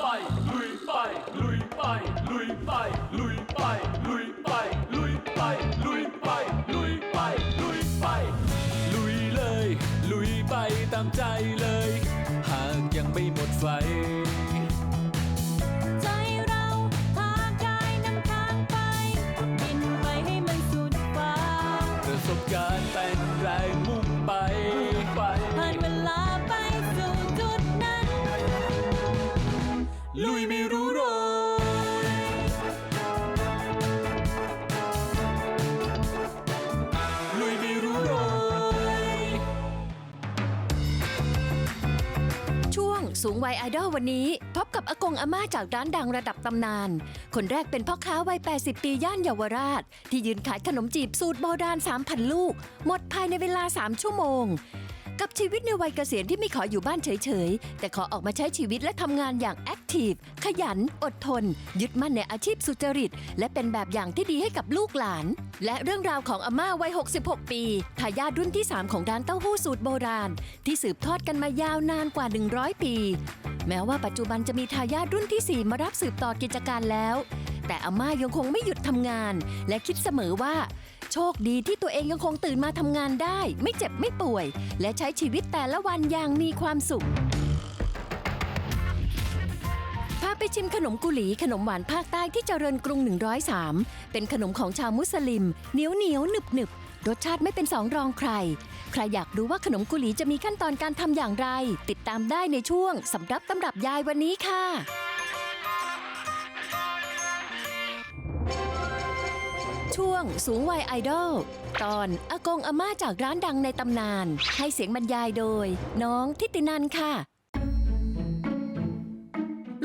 ไปลุยไปลุยไปลุยไปลุยไปลุยไปลุยไปลุยไปลุยไปลุยไปลุยเลยลุยไปตามใจ สูงวัยไอดอลวันนี้ พบกับอากงอาม่าจากร้านดังระดับตำนาน คนแรกเป็นพ่อค้าวัย 80 ปีย่านเยาวราช ที่ยืนขายขนมจีบสูตรโบราณ3,000 ลูก หมดภายในเวลา 3 ชั่วโมง กับชีวิตในวัยเกษียณที่ไม่ขออยู่บ้านเฉยๆ แต่ขอออกมาใช้ชีวิตและทำงานอย่างแอคทีฟ ขยัน อดทน ยึดมั่นในอาชีพสุจริต และเป็นแบบอย่างที่ดีให้กับลูกหลาน และเรื่องราวของอาม่าวัย 66 ปีทายาทรุ่นที่ 3 ของร้านเต้าหู้สูตรโบราณ ที่สืบทอดกันมายาวนานกว่า 100 ปี แม้ว่าปัจจุบันจะมีทายาทรุ่นทีสี่4 มารับสืบต่อกิจการแล้ว แต่อาม่ายังคงไม่หยุดทำงาน และคิดเสมอว่า โชคดีที่ตัวเองยังคงตื่นมาทำงานได้ ไม่เจ็บไม่ป่วย และใช้ชีวิตแต่ละวันอย่างมีความสุขพาไปชิมขนมกุหลีขนมหวานภาคใต้ที่เจริญกรุง 103 เป็นขนมของชาวมุสลิมเหนียวเหนียวหนึบหนึบรสชาติไม่เป็นสองรองใคร ใครอยากรู้ว่าขนมกุหลีจะมีขั้นตอนการทำอย่างไร ติดตามได้ในช่วงสำรับตำรับยายวันนี้ค่ะ ช่วงสูงวัยไอดอล ตอนอากงอาม่าจากร้านดังในตำนาน ให้เสียงบรรยายโดย น้องทิตินันค่ะ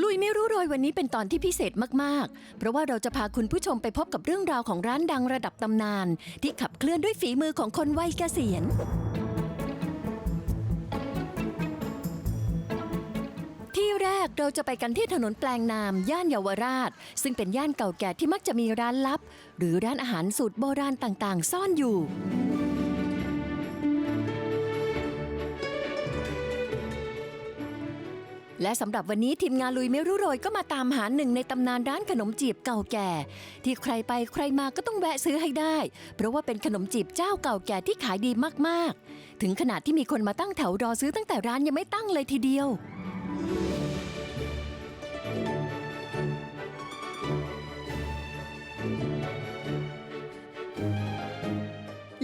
ลุยไม่รู้โรยวันนี้เป็นตอนที่พิเศษมากๆ เพราะว่าเราจะพาคุณผู้ชมไปพบกับเรื่องราวของร้านดังระดับตำนาน ที่ขับเคลื่อนด้วยฝีมือของคนวัยเกษียณ ที่แรกเราจะไปกันที่ถนนแปลงนาม ย่านเยาวราช ซึ่งเป็นย่านเก่าแก่ที่มักจะมีร้านลับ หรือร้านอาหารสูตรโบราณต่างๆ ซ่อนอยู่ และสำหรับวันนี้ทีมงานลุยไม่รู้โรยก็มาตามหาหนึ่งในตำนานร้านขนมจีบเก่าแก่ ที่ใครไปใครมาก็ต้องแวะซื้อให้ได้ เพราะว่าเป็นขนมจีบเจ้าเก่าแก่ที่ขายดีมากๆ ถึงขนาดที่มีคนมาตั้งแถวรอซื้อตั้งแต่ร้านยังไม่ตั้งเลยทีเดียว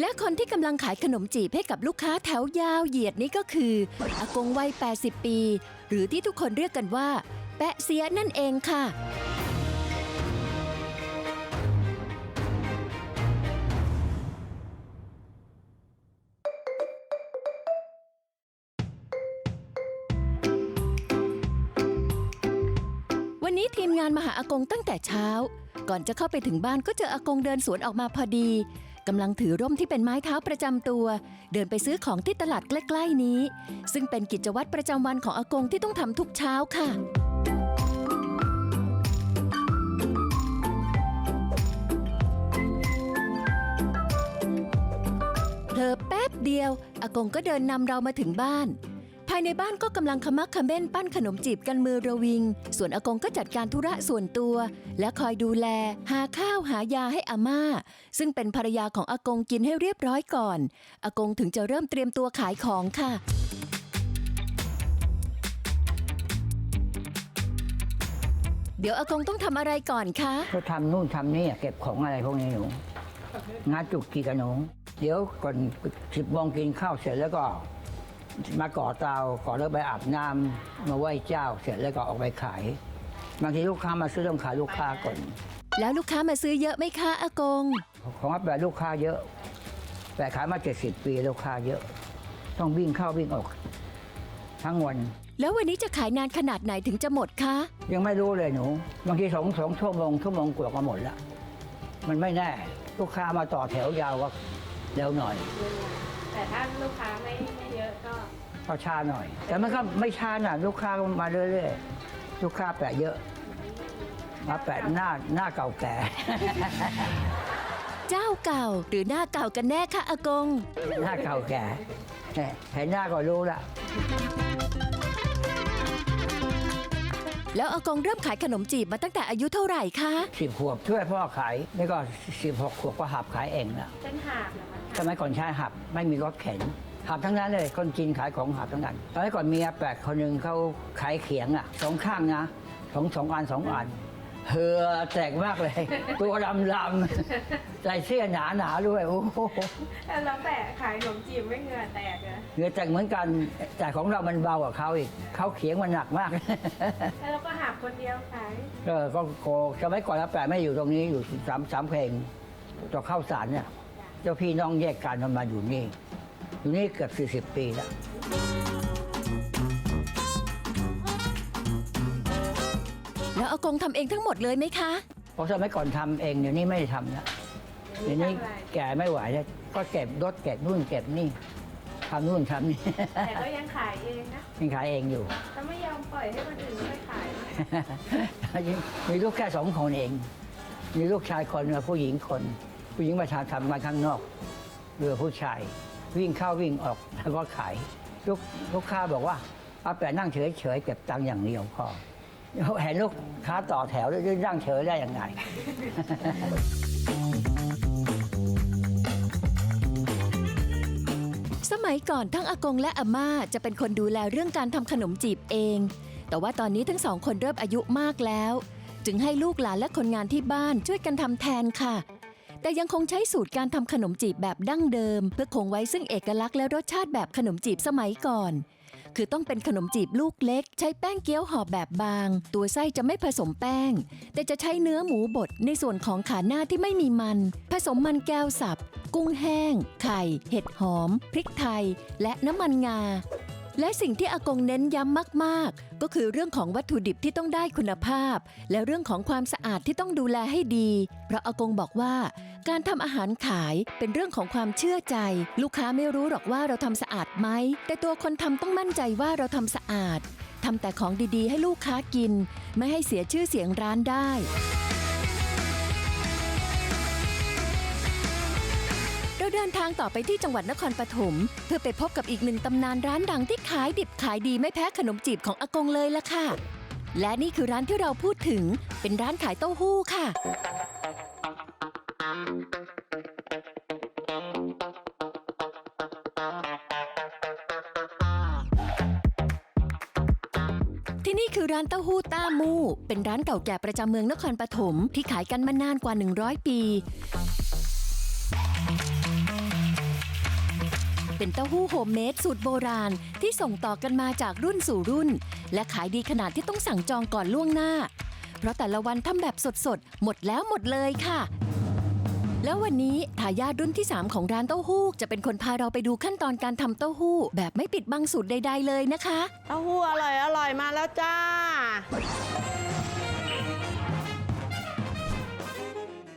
และคนที่กำลังขายขนมจีบให้กับลูกค้าแถวยาวเหยียดนี้ก็คืออากงวัย 80 ปี หรือที่ทุกคนเรียกกันว่า แปะเสียนั่นเองค่ะ วันนี้ทีมงานมาหาอากงตั้งแต่เช้า ก่อนจะเข้าไปถึงบ้านก็เจออากงเดินสวนออกมาพอดีกำลังถือร่มที่เป็นไม้เท้าประจำตัว เดินไปซื้อของที่ตลาดใกล้ๆนี้ ซึ่งเป็นกิจวัตรประจำวันของอากงที่ต้องทำทุกเช้าค่ะเธอแป๊บเดียว อากงก็เดินนำเรามาถึงบ้านายในบ้านก็กำลังขมักขม้นปั้นขนมจีบกันมือระวิง ส่วนอากงก็จัดการธุระส่วนตัว และคอยดูแล หาข้าวหายาให้อาม่า ซึ่งเป็นภรรยาของอากงกินให้เรียบร้อยก่อน อากงถึงจะเริ่มเตรียมตัวขายของค่ะเดี๋ยวอากงต้องทำอะไรก่อนคะก็ทำนู่นทำนี่เก็บของอะไรพวกนี้หนูงานจุกกีกับหนู เดี๋ยวก่อนสิบโมงกินข้าวเสร็จแล้วก็ มาก่อเตาก่อแล้วไปอาบน้ำมาไหว้เจ้า เสร็จแล้วก็ออกไปขายบางทีลูกค้ามาซื้อต้องขายลูกค้าก่อน แล้วลูกค้ามาซื้อเยอะไหมคะอากง ของอัปแบบลูกค้าเยอะ แต่ขายมาเจ็ดสิบปีลูกค้าเยอะ ต้องวิ่งเข้าวิ่งออก ทั้งวัน แล้ววันนี้จะขายนานขนาดไหนถึงจะหมดคะ ยังไม่รู้เลยหนู บางทีสองสองชั่วโมงชั่วโมงกว่าก็หมดละมันไม่แน่ ลูกค้ามาต่อแถวยาวก็เร็วหน่อย แต่ถ้าลูกค้าไม่ไม่เยอะก็ก็ช้าหน่อย แต่มันก็ไม่ช้าน่ะลูกค้าก็มาเรื่อยๆ ลูกค้าแปะเยอะ มาแปะหน้าหน้าเก่าแก่ เจ้าเก่าหรือหน้าเก่ากันแน่คะอากง หน้าเก่าแก่เห็นหน้าก็รู้ละ แล้วอากงเริ่มขายขนมจีบมาตั้งแต่อายุเท่าไหร่คะ สิบขวบช่วยพ่อขายแล้วก็สิบหกขวบก็หับขายเองนะเป็นหาบเหรอคะ สมัยก่อนใช้หับไม่มีรถเข็นหับทั้งนั้นเลยคนจีนขายของหับทั้งนั้นสมัยก่อนมีอาแปดคนหนึ่งเขาขายเขียงอะสองข้างนะสองสองอันสองอันเหือแตกมากเลย ตัวดำดำๆใส่เสื้อหนาหนาๆด้วยโอ้โหแล้วแต่ขายขนมจีบไม่เหงื่อแตกเลยเหงื่อแตกเหมือนกันแต่ของเรามันเบากว่าเขาอีกเขาเขียงมันหนักมากแล้วเราก็หาบคนเดียวขายเออก็โกสมัยก่อนอาแปดไม่อยู่ตรงนี้อยู่สามสามเพลงต่อเข้าสารเนี่ย เจ้าพี่น้องแยกกันมันมาอยู่นี่ อยู่นี่เกือบสี่สิบปีแล้ว แล้วอากงทำเองทั้งหมดเลยไหมคะ เพราะสมัยก่อนทำเองเดี๋ยวนี้ไม่ได้ทำแล้วเดี๋ยวนี้แก่ไม่ไหวแล้วก็เก็บรถเก็บนู่นเก็บนี่ทำนู่นทำนี่ แต่ก็ยังขายเองนะยังขายเองอยู่ ถ้าไม่ยอมปล่อยให้คนอื่นไม่ขายนะมีลูกแค่สองคนเอง มีลูกชายคนกับผู้หญิงคน ผู้หญิงมาทำทำงานข้างนอกเรือผู้ชาย วิ่งเข้าวิ่งออกแล้วก็ขายลูกลูกค้าบอกว่าเอาแต่นั่งเฉยเฉยเก็บตังค์อย่างเดียวพอเห็นลูกค้าต่อแถวแล้วนั่งเฉยได้ยังไงสมัยก่อนทั้งอากงและอาม่าจะเป็นคนดูแลเรื่องการทำขนมจีบเอง แต่ว่าตอนนี้ทั้งสองคนเริ่มอายุมากแล้ว จึงให้ลูกหลานและคนงานที่บ้านช่วยกันทำแทนค่ะ แต่ยังคงใช้สูตรการทำขนมจีบแบบดั้งเดิม เพื่อคงไว้ซึ่งเอกลักษณ์และรสชาติแบบขนมจีบสมัยก่อน คือต้องเป็นขนมจีบลูกเล็ก ใช้แป้งเกี๊ยวห่อแบบบาง ตัวไส้จะไม่ผสมแป้ง แต่จะใช้เนื้อหมูบดในส่วนของขาหน้าที่ไม่มีมัน ผสมมันแก้วสับ กุ้งแห้ง ไข่ เห็ดหอม พริกไทย และน้ำมันงา และสิ่งที่อากงเน้นย้ำมาก ๆ ก็คือเรื่องของวัตถุดิบที่ต้องได้คุณภาพ และเรื่องของความสะอาดที่ต้องดูแลให้ดี เพราะอากงบอกว่า การทำอาหารขายเป็นเรื่องของความเชื่อใจ ลูกค้าไม่รู้หรอกว่าเราทำสะอาดไหม แต่ตัวคนทำต้องมั่นใจว่าเราทำสะอาดทำแต่ของดีๆ ให้ลูกค้ากิน ไม่ให้เสียชื่อเสียงร้านได้ เดินทางต่อไปที่จังหวัดนครปฐมเพื่อไปพบกับอีกหนึ่งตำนานร้านดังที่ขายดิบขายดีไม่แพ้ขนมจีบของอากงเลยล่ะค่ะ และนี่คือร้านที่เราพูดถึงเป็นร้านขายเต้าหู้ค่ะ ที่นี่คือร้านเต้าหู้ต้ามู่ เป็นร้านเก่าแก่ประจำเมืองนครปฐมที่ขายกันมานานกว่า 100 ปี เป็นเต้าหู้โฮมเมดสูตรโบราณที่ส่งต่อกันมาจากรุ่นสู่รุ่น และขายดีขนาดที่ต้องสั่งจองก่อนล่วงหน้า เพราะแต่ละวันทำแบบสดๆ หมดแล้วหมดเลยค่ะ แล้ววันนี้ทายาทรุ่นที่ 3 ของร้านเต้าหู้ จะเป็นคนพาเราไปดูขั้นตอนการทำเต้าหู้ แบบไม่ปิดบังสูตรใด ๆ เลยนะคะ เต้าหู้อร่อยอร่อยมาแล้วจ้า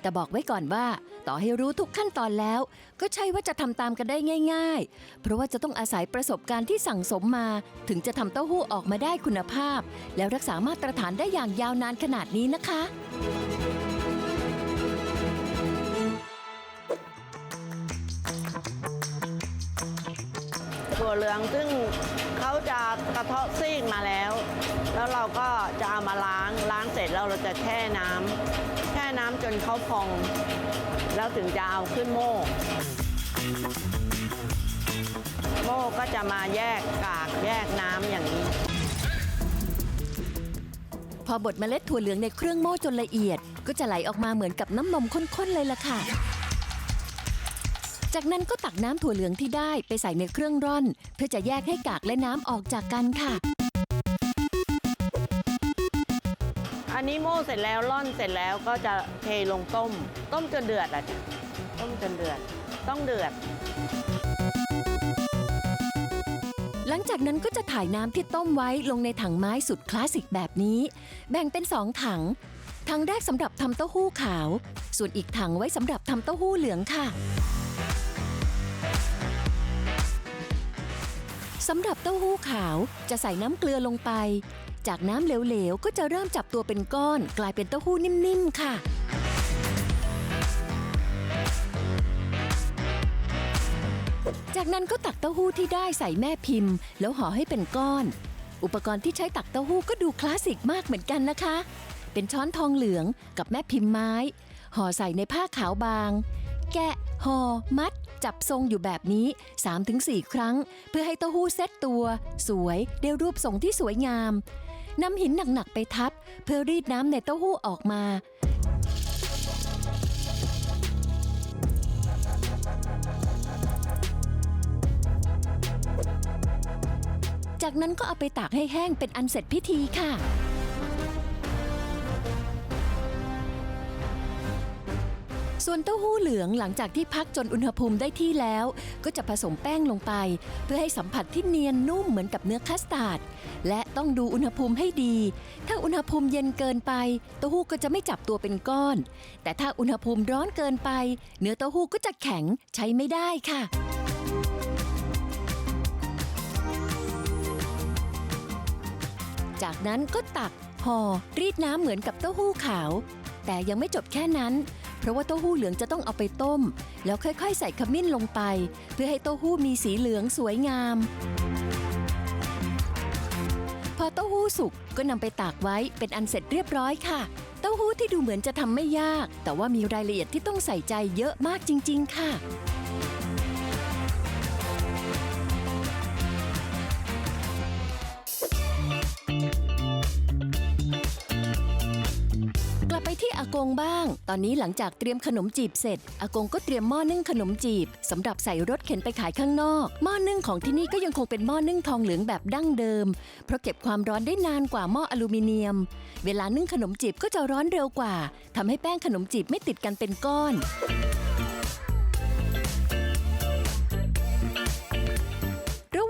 แต่บอกไว้ก่อนว่า ต่อให้รู้ทุกขั้นตอนแล้ว ก็ใช่ว่าจะทำตามกันได้ง่าย ๆ เพราะว่าจะต้องอาศัยประสบการณ์ที่สั่งสมมา ถึงจะทำเต้าหู้ออกมาได้คุณภาพ แล้วรักษามาตรฐานได้อย่างยาวนานขนาดนี้นะคะถั่วเหลืองซึ่งเขาจะกระเทาะซีกมาแล้ว แล้วเราก็จะเอามาล้างล้างเสร็จแล้วเราจะแช่น้ำ น้ำจนเขาพอง แล้วถึงจะเอาขึ้นโม่ โม่ก็จะมาแยกกากแยกน้ำอย่างนี้ พอบดเมล็ดถั่วเหลืองในเครื่องโม่จนละเอียด ก็จะไหลออกมาเหมือนกับน้ำนมข้นๆเลยล่ะค่ะ จากนั้นก็ตักน้ำถั่วเหลืองที่ได้ไปใส่ในเครื่องร่อน เพื่อจะแยกให้กากและน้ำออกจากกันค่ะ นี้โม่เสร็จแล้วร่อนเสร็จแล้วก็จะเทลงต้ม ต้มจนเดือดอะจ้ะต้มจนเดือด ต้องเดือด หลังจากนั้นก็จะถ่ายน้ำที่ต้มไว้ลงในถังไม้สุดคลาสสิกแบบนี้ แบ่งเป็นสองถัง ถังแรกสำหรับทำเต้าหู้ขาว ส่วนอีกถังไว้สำหรับทำเต้าหู้เหลืองค่ะสำหรับเต้าหู้ขาวจะใส่น้ำเกลือลงไป จากน้ำเหลวๆ ก็จะเริ่มจับตัวเป็นก้อน กลายเป็นเต้าหู้นิ่มๆ ค่ะ จากนั้นก็ตักเต้าหู้ที่ได้ใส่แม่พิมพ์ แล้วห่อให้เป็นก้อน อุปกรณ์ที่ใช้ตักเต้าหู้ก็ดูคลาสสิกมากเหมือนกันนะคะ เป็นช้อนทองเหลืองกับแม่พิมพ์ไม้ ห่อใส่ในผ้าขาวบาง แกะห่อมัด จับทรงอยู่แบบนี้ 3-4 ครั้ง เพื่อให้เต้าหู้เซ็ตตัว สวยได้รูปทรงที่สวยงาม นำหินหนักๆไปทับ เพื่อรีดน้ำในเต้าหู้ออกมา จากนั้นก็เอาไปตากให้แห้งเป็นอันเสร็จพิธีค่ะ ส่วนเต้าหู้เหลืองหลังจากที่พักจนอุณหภูมิได้ที่แล้ว ก็จะผสมแป้งลงไป เพื่อให้สัมผัสที่เนียนนุ่มเหมือนกับเนื้อคัสตาร์ดและต้องดูอุณหภูมิให้ดี ถ้าอุณหภูมิเย็นเกินไป เต้าหู้ก็จะไม่จับตัวเป็นก้อน แต่ถ้าอุณหภูมิร้อนเกินไป เนื้อเต้าหู้ก็จะแข็งใช้ไม่ได้ค่ะจากนั้นก็ตักห่อรีดน้ำเหมือนกับเต้าหู้ขาว แต่ยังไม่จบแค่นั้น ราะว่าเต้าหู้เหลืองจะต้องเอาไปต้ม แล้วค่อยๆ ใส่ขมิ้นลงไป เพื่อให้เต้าหู้มีสีเหลืองสวยงาม พอเต้าหู้สุกก็นำไปตากไว้เป็นอันเสร็จเรียบร้อยค่ะ เต้าหู้ที่ดูเหมือนจะทำไม่ยาก แต่ว่ามีรายละเอียดที่ต้องใส่ใจเยอะมากจริง ๆ ค่ะากงบ้าง ตอนนี้หลังจากเตรียมขนมจีบเสร็จ อากงก็เตรียมหม้อนึ่งขนมจีบสำหรับใส่รถเข็นไปขายข้างนอก หม้อนึ่งของที่นี่ก็ยังคงเป็นหม้อนึ่งทองเหลืองแบบดั้งเดิม เพราะเก็บความร้อนได้นานกว่าหม้ออลูมิเนียม เวลานึ่งขนมจีบก็จะร้อนเร็วกว่าทำให้แป้งขนมจีบไม่ติดกันเป็นก้อน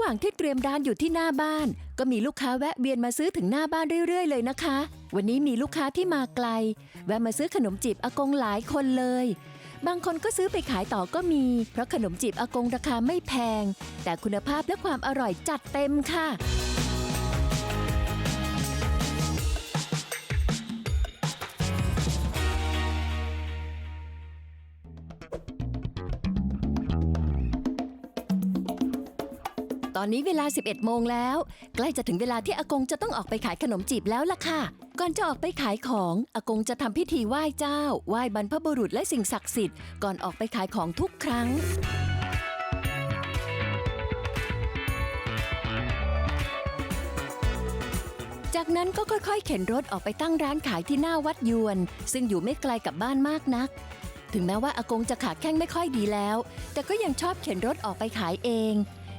ว่างที่เตรียมร้านอยู่ที่หน้าบ้าน ก็มีลูกค้าแวะเวียนมาซื้อถึงหน้าบ้านเรื่อยๆ เลยนะคะ วันนี้มีลูกค้าที่มาไกล แวะมาซื้อขนมจีบอากงหลายคนเลย บางคนก็ซื้อไปขายต่อก็มี เพราะขนมจีบอากงราคาไม่แพง แต่คุณภาพและความอร่อยจัดเต็มค่ะ ตอนนี้เวลา 11 โมงแล้ว ใกล้จะถึงเวลาที่อากงจะต้องออกไปขายขนมจีบแล้วล่ะค่ะ ก่อนจะออกไปขายของ อากงจะทำพิธีไหว้เจ้า ไหว้บรรพบุรุษและสิ่งศักดิ์สิทธิ์ก่อนออกไปขายของทุกครั้งจากนั้นก็ค่อยๆ เข็นรถออกไปตั้งร้านขายที่หน้าวัดยวน ซึ่งอยู่ไม่ไกลกับบ้านมากนัก ถึงแม้ว่าอากงจะขาแข้งไม่ค่อยดีแล้ว แต่ก็ยังชอบเข็นรถออกไปขายเอง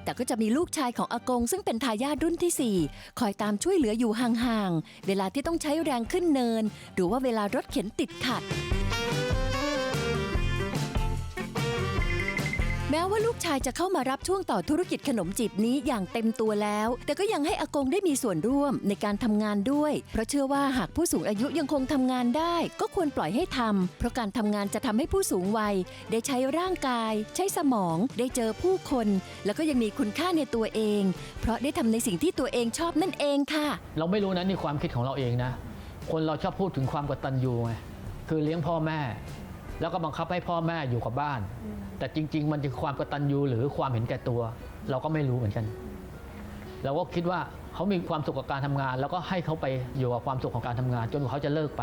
แต่ก็จะมีลูกชายของอากง ซึ่งเป็นทายาทรุ่นทีสี่ 4 คอยตามช่วยเหลืออยู่ห่างๆ เวลาที่ต้องใช้แรงขึ้นเนิน หรือว่าเวลารถเข็นติดขัด แม้ว่าลูกชายจะเข้ามารับช่วงต่อธุรกิจขนมจีบนี้อย่างเต็มตัวแล้ว แต่ก็ยังให้อากงได้มีส่วนร่วมในการทำงานด้วย เพราะเชื่อว่าหากผู้สูงอายุยังคงทำงานได้ ก็ควรปล่อยให้ทำเพราะการทำงานจะทำให้ผู้สูงวัย ได้ใช้ร่างกาย ใช้สมอง ได้เจอผู้คน แล้วก็ยังมีคุณค่าในตัวเอง เพราะได้ทำในสิ่งที่ตัวเองชอบนั่นเองค่ะ เราไม่รู้นะนี่ความคิดของเราเองนะ คนเราชอบพูดถึงความกตัญญูไงคือเลี้ยงพ่อแม่ แล้วก็บังคับให้พ่อแม่อยู่กับบ้าน แต่จริง ๆ มันคือความกตัญญูหรือความเห็นแก่ตัว เราก็ไม่รู้เหมือนกัน เราก็คิดว่าเขามีความสุขกับการทำงาน แล้วก็ให้เขาไปอยู่กับความสุขของการทำงาน จนเขาจะเลิกไป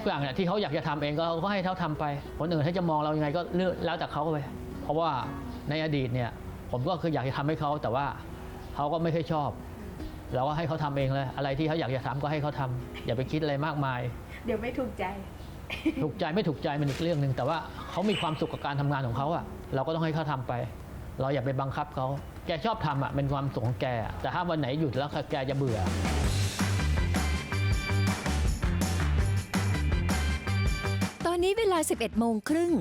ทุกอย่างเนี่ยที่เขาอยากจะทำเองก็ก็ให้เขาทำไปคนอื่นถ้าจะมองเรายังไงก็เลือกแล้วแต่เขาไป เพราะว่าในอดีตเนี่ย ผมก็คืออยากจะทำให้เขาแต่ว่าเขาก็ไม่ค่อยชอบเราก็ให้เขาทำเองเลย อะไรที่เขาอยากจะทำก็ให้เขาทำอย่าไปคิดอะไรมากมาย เดี๋ยวไม่ถูกใจ ถูกใจไม่ถูกใจมันอีกเรื่องหนึ่งแต่ว่าเขามีความสุขกับการทำงานของเขาอะเราก็ต้องให้เขาทำไป เราอย่าไปบังคับเขาแกชอบทำอะเป็นความสุขของแก แต่ถ้าวันไหนหยุดแล้วแกจะเบื่อตอนนี้เวลา 11 โมงครึ่ง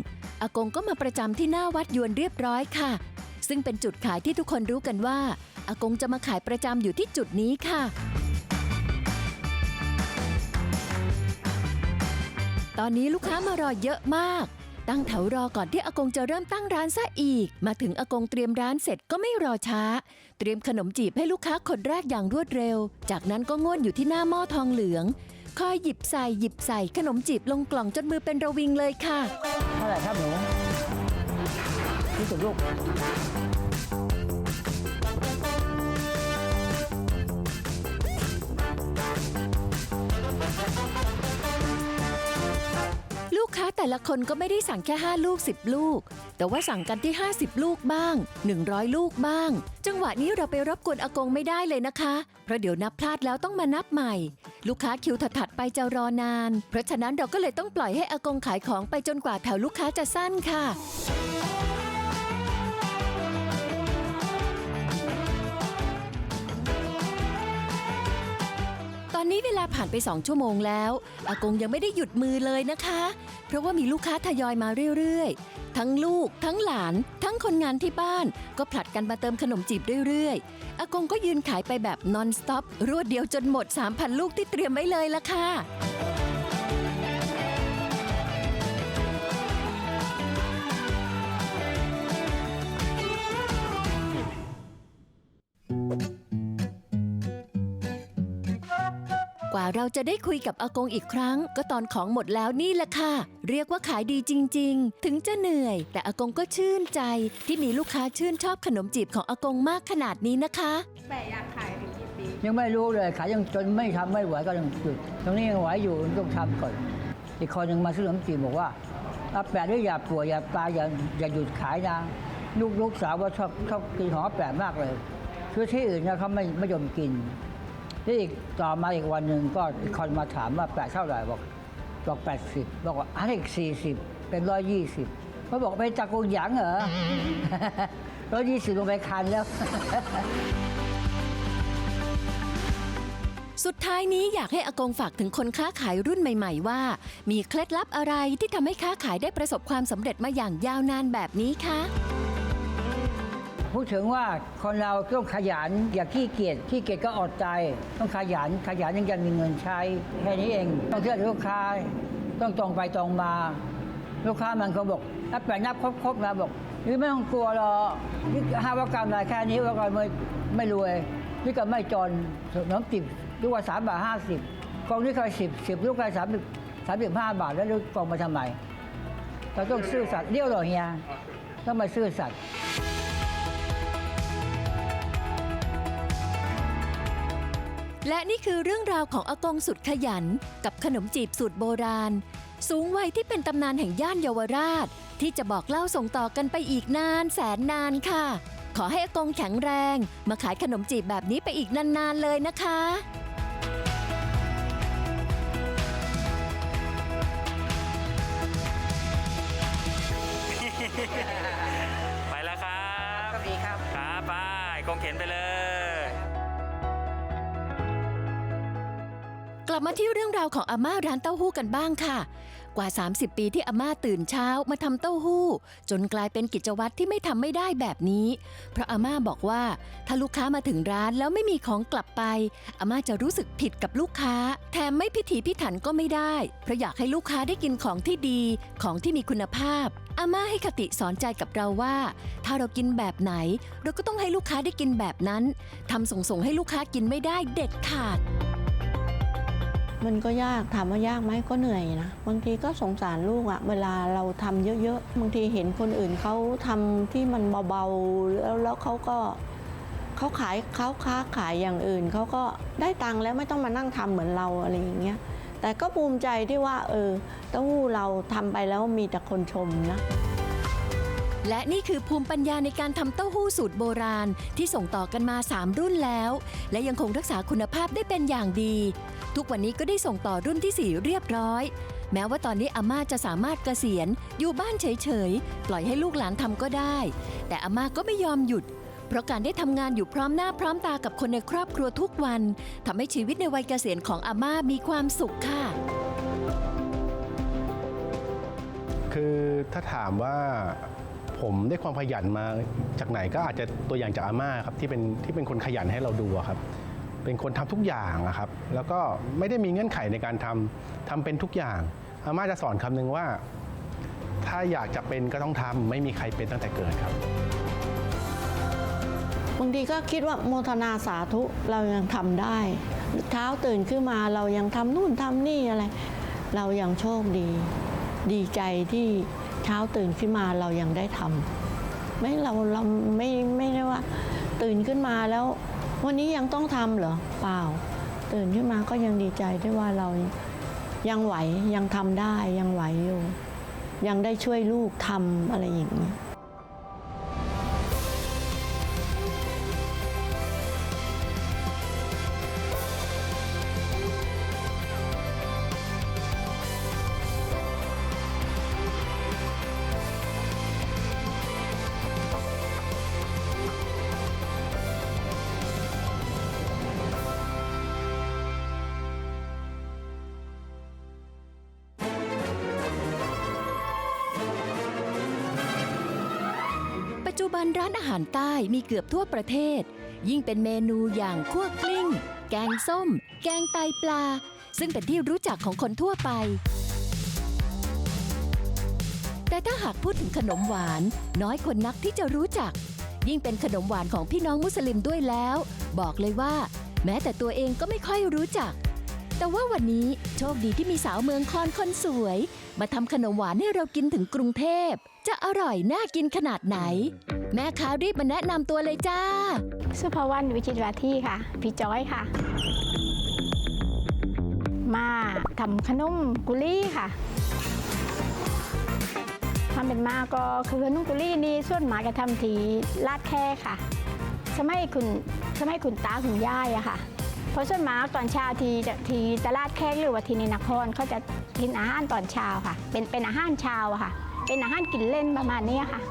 อากงก็มาประจำที่หน้าวัดยวนเรียบร้อยค่ะ ซึ่งเป็นจุดขายที่ทุกคนรู้กันว่าอากงจะมาขายประจำอยู่ที่จุดนี้ค่ะ ตอนนี้ลูกค้ามารอเยอะมาก ตั้งแถวรอก่อนที่อากงจะเริ่มตั้งร้านซะอีก มาถึงอากงเตรียมร้านเสร็จก็ไม่รอช้า เตรียมขนมจีบให้ลูกค้าคนแรกอย่างรวดเร็ว จากนั้นก็ง่วนอยู่ที่หน้าหม้อทองเหลือง คอยหยิบใส่หยิบใส่ขนมจีบลงกล่องจนมือเป็นระวิงเลยค่ะ เท่าไหร่ครับหนูที่สุดลูกูกค้าแต่ละคนก็ไม่ได้สั่งแค่ 5 ลูก 10 ลูก แต่ว่าสั่งกันที่ 50 ลูกบ้าง 100 ลูกบ้าง จังหวะนี้เราไปรบกวนอากงไม่ได้เลยนะคะ เพราะเดี๋ยวนับพลาดแล้วต้องมานับใหม่ ลูกค้าคิวถัดๆไปจะรอนาน เพราะฉะนั้นเราก็เลยต้องปล่อยให้อากงขายของไปจนกว่าแถวลูกค้าจะสั้นค่ะ อนนี้เวลาผ่านไปสองชั่วโมงแล้ว อากงยังไม่ได้หยุดมือเลยนะคะ เพราะว่ามีลูกค้าทยอยมาเรื่อยๆ ทั้งลูก ทั้งหลาน ทั้งคนงานที่บ้าน ก็ผลัดกันมาเติมขนมจีบเรื่อยๆ อากงก็ยืนขายไปแบบนอนสต็อปรวดเดียวจนหมด 3,000 ลูกที่เตรียมไว้เลยละค่ะ ว่าเราจะได้คุยกับอากงอีกครั้ง ก็ตอนของหมดแล้วนี่แหละค่ะ เรียกว่าขายดีจริง ๆ ถึงจะเหนื่อย แต่อากงก็ชื่นใจ ที่มีลูกค้าชื่นชอบขนมจีบของอากงมากขนาดนี้นะคะแปะอยากขายถึงกี่ปียังไม่รู้เลยขายยังจนไม่ทำไม่ไหวก็ต้องหยุดตรงนี้ยังไหวอยู่ต้องทำก่อนอีกคนหนึ่งมาซื้อขนมจีบบอกว่าอาแปะด้วยอย่าป่วยอย่าตายอย่าอย่าหยุดขายนะลูกลูกสาวว่าชอบชอบกินของแปะมากเลยคือที่อื่นเนี่ยเขาไม่ไม่ยอมกิน แล้วอีกต่อมาอีกวันหนึ่งก็คนมาถามว่าแปะเท่าไหร่บอกบอกแปดสิบบอกว่าอันอีกสี่สิบเป็นร้อยยี่สิบเขาบอกไปจากกงหยางเหรอร้อยยี่สิบลงไปคันแล้ว สุดท้ายนี้อยากให้อากงฝากถึงคนค้าขายรุ่นใหม่ ๆ ว่า มีเคล็ดลับอะไรที่ทำให้ค้าขายได้ประสบความสำเร็จมาอย่างยาวนานแบบนี้คะ พูดถึงว่าคนเราต้องขยันอย่าขี้เกียจขี้เกียจก็อดใจ ต้องขยันขยันยังจะมีเงินใช้แค่นี้เอง ต้องเชื่อลูกค้าต้องตรงไปตรงมา ลูกค้ามันก็บอกถ้าแปดนับครบๆนะบอกนี่ไม่ต้องกลัวหรอกนี่ห้าว่ากรรมอะไรแค่นี้ว่าก็ไม่ไม่รวยนี่ก็ไม่จนน้ำติบลูกว่าสามบาทห้าสิบกองนี้เคยสิบสิบลูกเคยสามสิบสามสิบห้าบาทแล้วลูกกองมาทำไมเราต้องซื่อสัตย์เรียวหรอเฮียต้องมาซื่อสัตย์ และนี่คือเรื่องราวของอากงสุดขยัน กับขนมจีบสูตรโบราณ สูงวัยที่เป็นตำนานแห่งย่านเยาวราช ที่จะบอกเล่าส่งต่อกันไปอีกนานแสนนานค่ะ ขอให้อากงแข็งแรง มาขายขนมจีบแบบนี้ไปอีกนานๆเลยนะคะ ลับมาที่เรื่องราวของอาม่าร้านเต้าหู้กันบ้างค่ะ กว่า 30 ปีที่อาม่าตื่นเช้ามาทำเต้าหู้ จนกลายเป็นกิจวัตรที่ไม่ทำไม่ได้แบบนี้ เพราะอาม่าบอกว่า ถ้าลูกค้ามาถึงร้านแล้วไม่มีของกลับไป อาม่าจะรู้สึกผิดกับลูกค้า แถมไม่พิถีพิถันก็ไม่ได้ เพราะอยากให้ลูกค้าได้กินของที่ดี ของที่มีคุณภาพ อาม่าให้คติสอนใจกับเราว่า ถ้าเรากินแบบไหน เราก็ต้องให้ลูกค้าได้กินแบบนั้นทำส่งส่งๆให้ลูกค้ากินไม่ได้เด็ดขาด มันก็ยากถามว่ายากไหมก็เหนื่อยนะบางทีก็สงสารลูกอะเวลาเราทำเยอะๆบางทีเห็นคนอื่นเขาทำที่มันเบาๆแล้วแล้วเขาก็เขาขายเขาค้าขายอย่างอื่นเขาก็ได้ตังค์แล้วไม่ต้องมานั่งทำเหมือนเราอะไรอย่างเงี้ยแต่ก็ภูมิใจที่ว่า เออเต้าหู้เราทำไปแล้วมีแต่คนชมนะและนี่คือภูมิปัญญาในการทำเต้าหู้สูตรโบราณที่ส่งต่อกันมา 3 รุ่นแล้ว และยังคงรักษาคุณภาพได้เป็นอย่างดี ทุกวันนี้ก็ได้ส่งต่อรุ่นที่ 4 เรียบร้อย แม้ว่าตอนนี้อาม่าจะสามารถเกษียณอยู่บ้านเฉยๆ ปล่อยให้ลูกหลานทำก็ได้ แต่อาม่าก็ไม่ยอมหยุด เพราะการได้ทำงานอยู่พร้อมหน้าพร้อมตากับคนในครอบครัวทุกวันทำให้ชีวิตในวัยเกษียณของอาม่ามีความสุขค่ะ คือถ้าถามว่าผมได้ความขยันมาจากไหนก็อาจจะตัวอย่างจากอาม่าครับที่เป็นที่เป็นคนขยันให้เราดูครับ เป็นคนทำทุกอย่างอะครับ แล้วก็ไม่ได้มีเงื่อนไขในการทำทำเป็นทุกอย่างอาม่าจะสอนคำหนึ่งว่า ถ้าอยากจะเป็นก็ต้องทำไม่มีใครเป็นตั้งแต่เกิดครับบางทีก็คิดว่าโมทนาสาธุเรายังทำได้ เช้าตื่นขึ้นมาเรายังทำนู่นทำนี่อะไร เรายังโชคดี ดีใจที่เช้าตื่นขึ้นมาเรายังได้ทำไม่เราเราไม่ไม่ได้ว่า ตื่นขึ้นมาแล้ว วันนี้ยังต้องทำเหรอเปล่า ตื่นขึ้นมาก็ยังดีใจที่ว่าเรายังไหวยังทำได้ยังไหวอยู่ ยังได้ช่วยลูกทำอะไรอย่างนี้ จจุบันร้านอาหารใต้มีเกือบทั่วประเทศ ยิ่งเป็นเมนูอย่างคั่วกลิ้ง แกงส้ม แกงไตปลา ซึ่งเป็นที่รู้จักของคนทั่วไป แต่ถ้าหากพูดถึงขนมหวาน น้อยคนนักที่จะรู้จัก ยิ่งเป็นขนมหวานของพี่น้องมุสลิมด้วยแล้ว บอกเลยว่า แม้แต่ตัวเองก็ไม่ค่อยรู้จัก แต่ว่าวันนี้โชคดีที่มีสาวเมืองคอนคนสวย มาทำขนมหวานให้เรากินถึงกรุงเทพ จะอร่อยน่ากินขนาดไหน แม่ค้ารีบมาแนะนำตัวเลยจ้า สุภวรรณวิจิตรวาทีค่ะ พี่จอยค่ะ มาทำขนมกุลี่ค่ะทำเป็นมาก็คือขนมกุลี่นี่ส่วนมากจะทำทีลาดแค่ค่ะ สมัยคุณสมัยคุณตาคุณย่ายอะค่ะ เพราะส่วนมากตอนเช้าทีจะทีตลาดแขกหรือว่าทีในนครเขาจะกินอาหารตอนเช้าค่ะ เป็นเป็นอาหารเช้าอะค่ะ เป็นอาหารกินเล่นประมาณนี้ค่ะ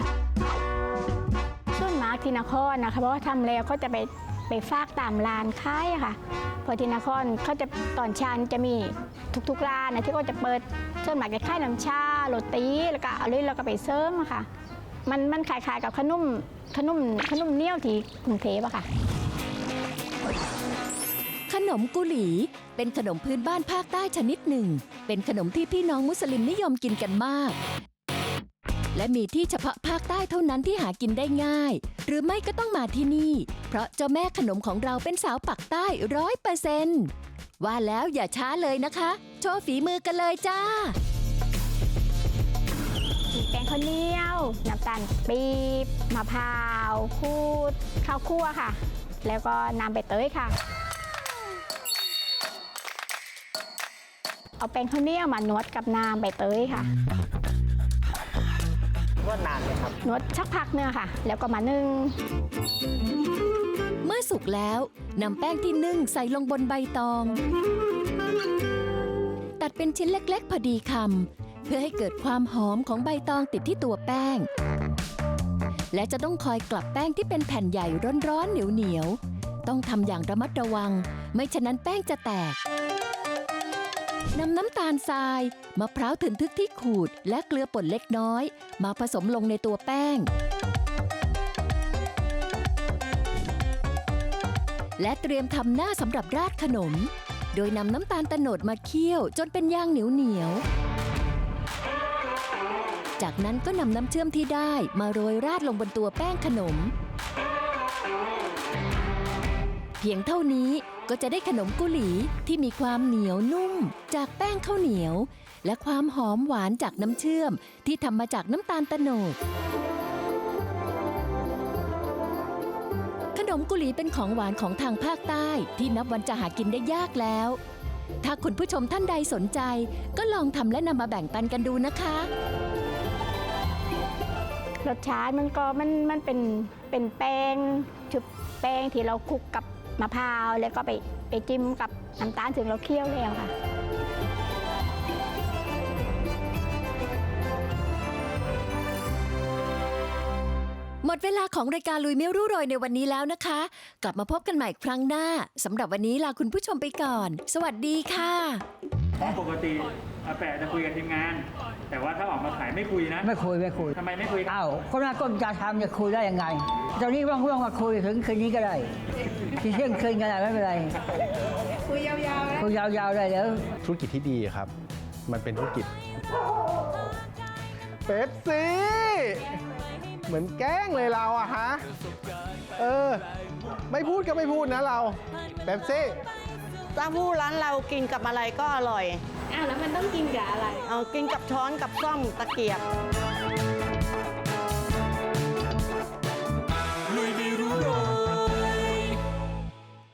ส่วนมากที่นครนะคะเพราะว่าทำแล้วเขาจะไปไปฝากตามร้านค้ายค่ะ พอที่นครเขาจะตอนเช้าจะมีทุกๆร้านนะที่เขาจะเปิดส่วนมากจะค่ายน้ำชาโรตีแล้วก็เอาเลยแล้วก็ไปเสริมค่ะ มันมันคล้ายๆกับขนมขนมขนมเนียวที่กรุงเทพอะค่ะ นมกุหลี เป็นขนมพื้นบ้านภาคใต้ชนิดหนึ่ง เป็นขนมที่พี่น้องมุสลิมนิยมกินกันมาก และมีที่เฉพาะภาคใต้เท่านั้นที่หากินได้ง่าย หรือไม่ก็ต้องมาที่นี่ เพราะเจ้าแม่ขนมของเราเป็นสาวปักใต้ร้อยเปอร์เซนต์ว่าแล้วอย่าช้าเลยนะคะ โชว์ฝีมือกันเลยจ้ามีแป้งข้าวเหนียว น้ำตาลปี๊บมะพร้าวคูดข้าวคั่วค่ะ แล้วก็น้ำใบเตยค่ะ เอาแป้งข้าวเหนียวมานวดกับน้ำใบเตยค่ะ นวดนานเลยครับ นวดสักพักเนื้อะค่ะ แล้วก็มานึ่ง เมื่อสุกแล้วนำแป้งที่นึ่งใส่ลงบนใบตอง ตัดเป็นชิ้นเล็ก ๆ พอดีคำเพื่อให้เกิดความหอมของใบตองติดที่ตัวแป้ง และจะต้องคอยกลับแป้งที่เป็นแผ่นใหญ่ร้อนๆเหนียวๆต้องทำอย่างระมัดระวัง ไม่ฉะนั้นแป้งจะแตก นำน้ำตาลทรายมะพร้าวถึนทึกที่ขูด และเกลือป่นเล็กน้อย มาผสมลงในตัวแป้ง และเตรียมทำหน้าสำหรับราดขนม โดยนำน้ำตาลโตโนดมาเคี่ยวจนเป็นยางเหนียวเหนียว จากนั้นก็นำน้ำเชื่อมที่ได้มาโรยราดลงบนตัวแป้งขนม เพียงเท่านี้ ก็จะได้ขนมกุหลีที่มีความเหนียวนุ่ม จากแป้งข้าวเหนียว และความหอมหวานจากน้ำเชื่อม ที่ทำมาจากน้ำตาลโตโนดขนมกุหลีเป็นของหวานของทางภาคใต้ที่นับวันจะหากินได้ยากแล้ว ถ้าคุณผู้ชมท่านใดสนใจ ก็ลองทำและนำมาแบ่งปันกันดูนะคะรสชาติมันก็มันมันเป็นเป็นแป้งชุบแป้งที่เราคลุกกับ มะพร้าวแล้วก็ไปไปจิ้มกับน้ำตาลถึงเราเคี่ยวแล้วค่ะ หมดเวลาของรายการลุยไม่รู้โรยในวันนี้แล้วนะคะ กลับมาพบกันใหม่ครั้งหน้าสำหรับวันนี้ลาคุณผู้ชมไปก่อน สวัสดีค่ะ ปกติอาแปะจะคุยกับทีมงาน แต่ว่าถ้าออกมาขายไม่คุยนะไม่คุยไม่คุยทำไมไม่คุยครับ อ้าวคนมาก้มจะทำจะคุยได้ยังไงตอนนี้ว่างๆมาคุยถึงคืนนี้ก็ได้ ที่เที่ยงคืนก็ได้ไม่เป็นไร คุยยาวๆคุยยาวๆได้เดี๋ยวธุรกิจที่ดีครับ มันเป็นธุรกิจเป๊ปซี่ เหมือนแกล้งเลยเราอะฮะ เออ ไม่พูดก็ไม่พูดนะเราเป๊ปซี่ถ้าผู้ร้านเรากินกับอะไรก็อร่อย อ้าวแล้วมันต้องกินกับอะไร เอากินกับช้อนกับซ่อมตะเกียบ